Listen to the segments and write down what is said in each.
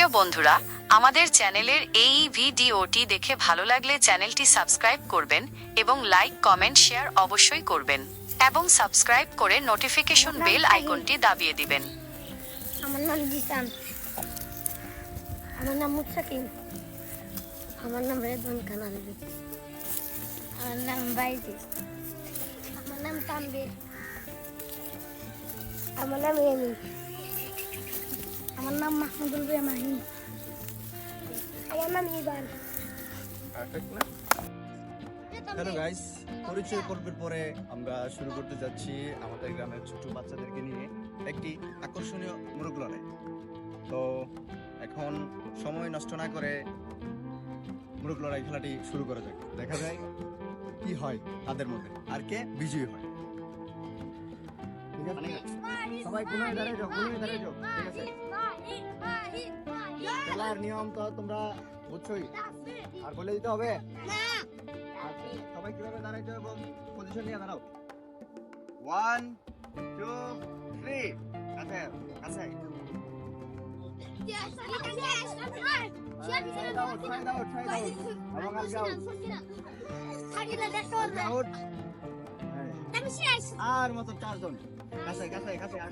প্রিয় বন্ধুরা আমাদের চ্যানেলের এই ভিডিওটি দেখে ভালো লাগলে চ্যানেলটি সাবস্ক্রাইব করবেন এবং লাইক কমেন্ট শেয়ার অবশ্যই করবেন এবং সাবস্ক্রাইব করে নোটিফিকেশন বেল আইকনটি দাবিয়ে দিবেন। আমার নাম জিসান। আমার নাম মুসাকিম আমার নাম রেদন আলবি আমার নাম বাইজি। আমার নাম তানবীর আমার নাম এমি। আমার নাম মাহমুদুল বে মাহিন আমার নাম ইবান। হ্যালো গাইস পরিচয় পর্বের পরে আমরা শুরু করতে যাচ্ছি আমাদের গ্রামের ছোট বাচ্চাদেরকে নিয়ে একটি আকর্ষণীয় মুরগ লড়াই তো এখন সময় নষ্ট না করে মুরগ লড়াই খেলাটি শুরু করা যাক। দেখা যায় কি হয় তাদের মধ্যে আর কে বিজয়ী হয়। ঠিক আছে? সবাই কোনায় দাঁড়িয়ে যাও কোনায় দাঁড়িয়ে যাও। ঠিক আছে? খেলার নিয়ম তো তোমরা বুঝছোই। আর বলে দিতে হবে? আচ্ছা, সবাই কীভাবে দাঁড়াইতে এবং পজিশন নিয়ে দাঁড়াও। ওয়ান টু থ্রি আচ্ছা আচ্ছা try দাও try দাও আর মতো চারজন। কাছে কাছে কাছে আর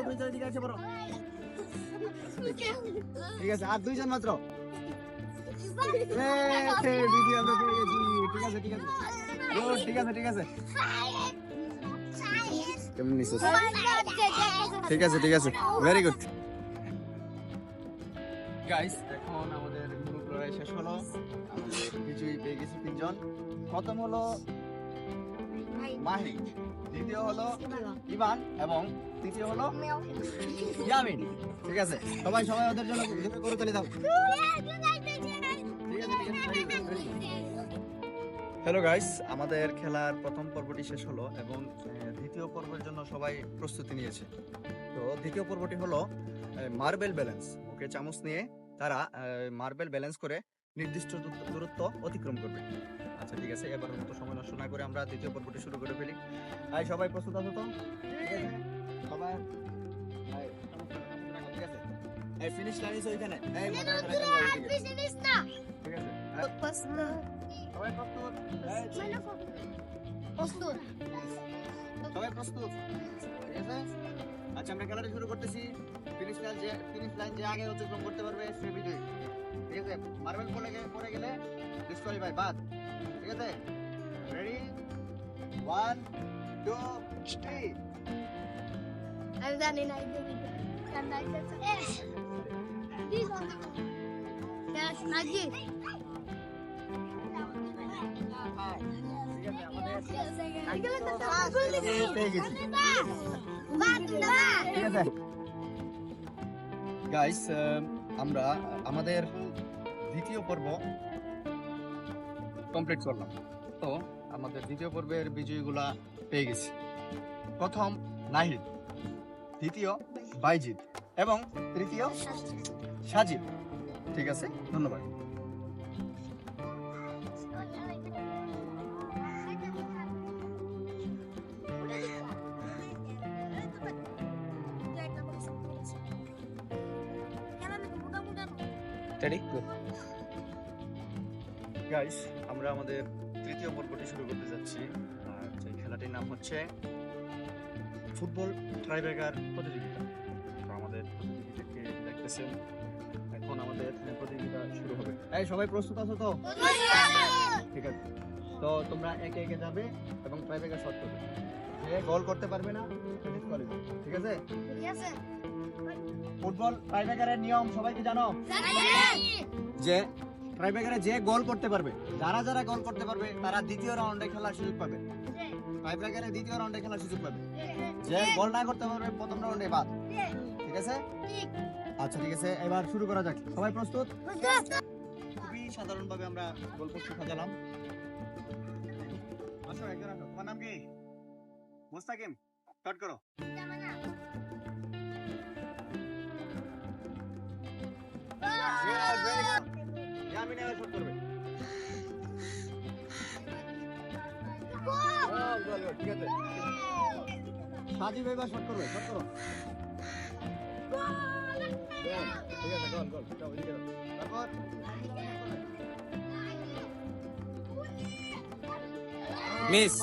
ওইদিকে আছে, বড়। ঠিক আছে, আর দুইজন মাত্র। দিদি আমরা ঠিক আছে ঠিক আছে। ঠিক আছে ঠিক আছে। কেমন নিছিস ঠিক আছে ঠিক আছে। ভেরি গুড গাইস লড়াই শেষ হলো। আমাদের বিজয়ী পেয়ে গেছি তিনজন। প্রথম হলো মাহি দ্বিতীয় হলো ইভান এবং তৃতীয় হলো ইয়ামিন। ঠিক আছে? সবাই সবাই ওদের জন্য করে তুলে দাও। হ্যালো গাইস আমাদের খেলার প্রথম পর্বটি শেষ হলো এবং দ্বিতীয় পর্বের জন্য সবাই প্রস্তুতি নিয়েছে। তো দ্বিতীয় পর্বটি হলো মার্বেল ব্যালেন্স ওকে চামচ নিয়ে তারা মার্বেল ব্যালেন্স করে নির্দিষ্ট দূর- দূরত্ব অতিক্রম করবে। আচ্ছা ঠিক আছে এবার মতো সময় নষ্ট না করে আমরা দ্বিতীয় পর্বটি শুরু করে ফেলি। আই সবাই প্রস্তুত আছো তো? ঠিক আছে? সবাই ঠিক আছে? এই ফিনিশ লাইন আছে ওইখানে এই মোটা মোটা লাইন ঠিক আছে? আয়, সবাই প্রস্তুত? এই, সবাই প্রস্তুত? ঠিক আছে? আচ্ছা আমরা খেলাটা শুরু করতেছি। ফিনিশ লাইন যে ফিনিশ লাইন যে আগে অতিক্রম করতে পারবে সে বিজয়ী। ঠিক আছে? মার্বেল পড়ে গেলে পড়ে গেলে ডিসকোয়ালিফাই বাদ ঠিক আছে? রেডি ওয়ান টু থ্রি আমি জানি না নাকি ঠিক আছে? গাইস আমরা, আমাদের দ্বিতীয় পর্ব কমপ্লিট করলাম। তো আমাদের দ্বিতীয় পর্বের বিজয়ীগুলা পেয়ে গেছি। প্রথম নাহিদ, দ্বিতীয় বাইজিৎ এবং তৃতীয় সাজিদ। ঠিক আছে? ধন্যবাদ। গাইস আমরা আমাদের তৃতীয় পর্বটি শুরু করতে যাচ্ছি। আর সেই খেলাটির নাম হচ্ছে ফুটবল ট্রাইব্রেকার প্রতিযোগিতা। তো আমাদের প্রতিযোগিতাকে দেখতেছেন। এখন আমাদের প্রতিযোগিতা শুরু হবে। এই সবাই প্রস্তুত আছো তো? ঠিক আছে। তো তোমরা একে একে যাবে এবং ট্রাইব্রেকার শট করবে। যে গোল করতে পারবে না সে disqualify। ঠিক আছে? ফুটবল ট্রাইব্রেকারের নিয়ম সবাইকে জানো? যে ট্রাইব্রেকারে যে গোল করতে পারবে যারা যারা গোল করতে পারবে তারা দ্বিতীয় রাউন্ডে খেলার সুযোগ পাবে। ট্রাইব্রেকারে দ্বিতীয় রাউন্ডে খেলার সুযোগ পাবে। যে গোল না করতে পারবে প্রথম রাউন্ডে বাদ। ঠিক আছে? আচ্ছা ঠিক আছে এবার শুরু করা যাক। সবাই প্রস্তুত? খুবই সাধারণভাবে আমরা গোল পোস্ট সাজালাম। আসো একজন আসো। তোমার নাম কি? মুস্তাকিম। স্টার্ট করো। সাজিব এবার শট করবে শট করো ঠিক আছে গোল গোল তারপর মিস।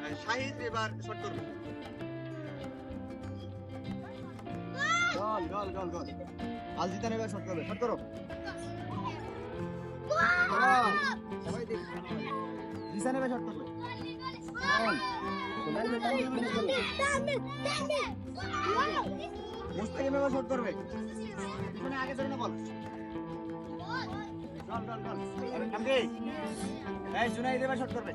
ভাই শাহিদ এবার শট করবে। গোল গোল গোল গোল আলজিতান এবার শট করবে শট করো। সবাই দেখ জিসান এবার শট করবে মুস্তাকিম এবার শট করবে পিছনে আগে চলে না বল গোল গোল গোল এই জুনাইদ এবার শট করবে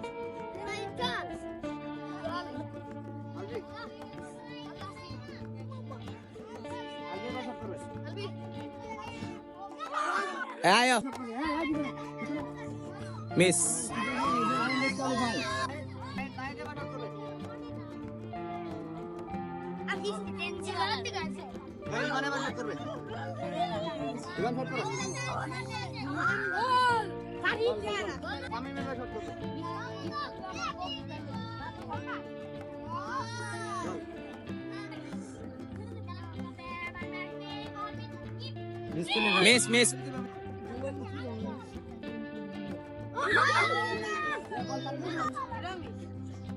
আয় মিস। ইমান এবার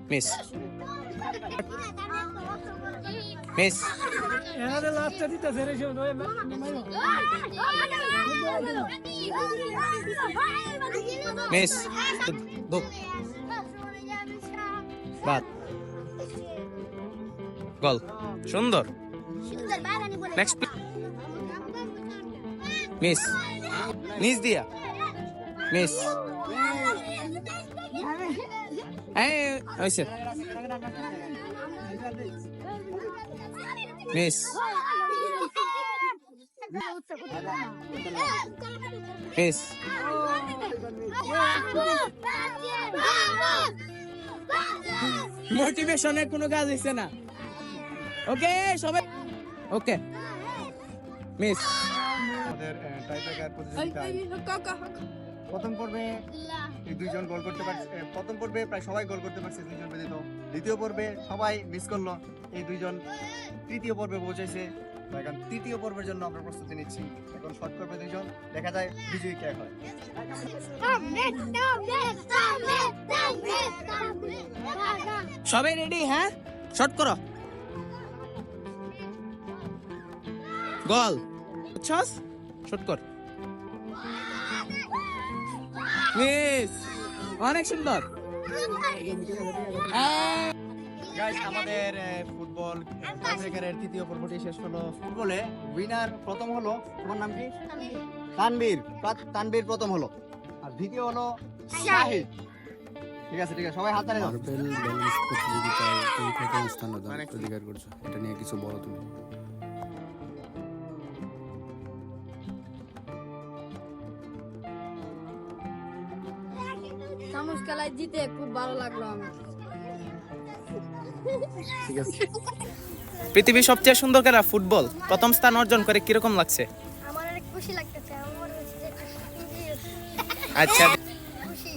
করবে ইমান শট করো তামিম এবার শট করবে miss miss miss miss miss বাদ গল সুন্দর নেক্সট মিস নিচ দিয়া মিস এই হয়েছে মিস মিস মোটিভেশনের কোনো কাজ হইছে না। ওকে সবাই ওকে মিস আমাদের প্রতিযোগিতায় প্রথম পর্বে দুইজন গোল করতে পারছে প্রথম পর্বে প্রায় সবাই গোল করতে পারছে দুইজন ব্যতীত। দ্বিতীয় পর্বে সবাই মিস করল, এই দুইজন তৃতীয় পর্বে পৌঁছেছে এখন তৃতীয় পর্বের জন্য আমরা প্রস্তুতি নিচ্ছি। এখন শর্ট করবে দুইজন, দেখা যায় বিজয়ী কে হয়। সবাই রেডি হ্যাঁ? শর্ট করো। গোল বুঝছস? কর। মিস অনেক সুন্দর। গাইস আমাদের ফুটবল তৃতীয় পর্বটি শেষ হলো ফুটবলে। উইনার প্রথম হলো তোমার নাম কি? তানবীর তানবীর প্রথম হলো। আর দ্বিতীয় হলো শাহিদ। ঠিক আছে ঠিক আছে সবাই হাত তালি দাও। মার্বেল ব্যালেন্স প্রতিযোগিতায় তুমি প্রথম স্থান অধিকার- অধিকার করছ। এটা নিয়ে কিছু বলো তুমি। চামচ খেলায় জিতে খুব ভালো লাগল আমার ঠিক আছে। পৃথিবীর সবচেয়ে সুন্দর খেলা ফুটবল। প্রথম স্থান অর্জন করে কীরকম লাগছে? আমার অনেক খুশি লাগতেছে আমার হচ্ছে যে আচ্ছা। খুশি।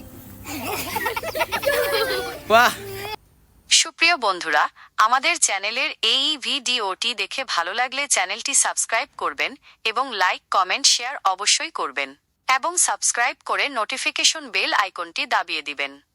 বাহ। সুপ্রিয় বন্ধুরা আমাদের চ্যানেলের এই ভিডিওটি দেখে ভালো লাগলে চ্যানেলটি সাবস্ক্রাইব করবেন এবং লাইক কমেন্ট শেয়ার অবশ্যই করবেন। এবং সাবস্ক্রাইব করে নোটিফিকেশন বেল আইকনটি দাবিয়ে দিবেন।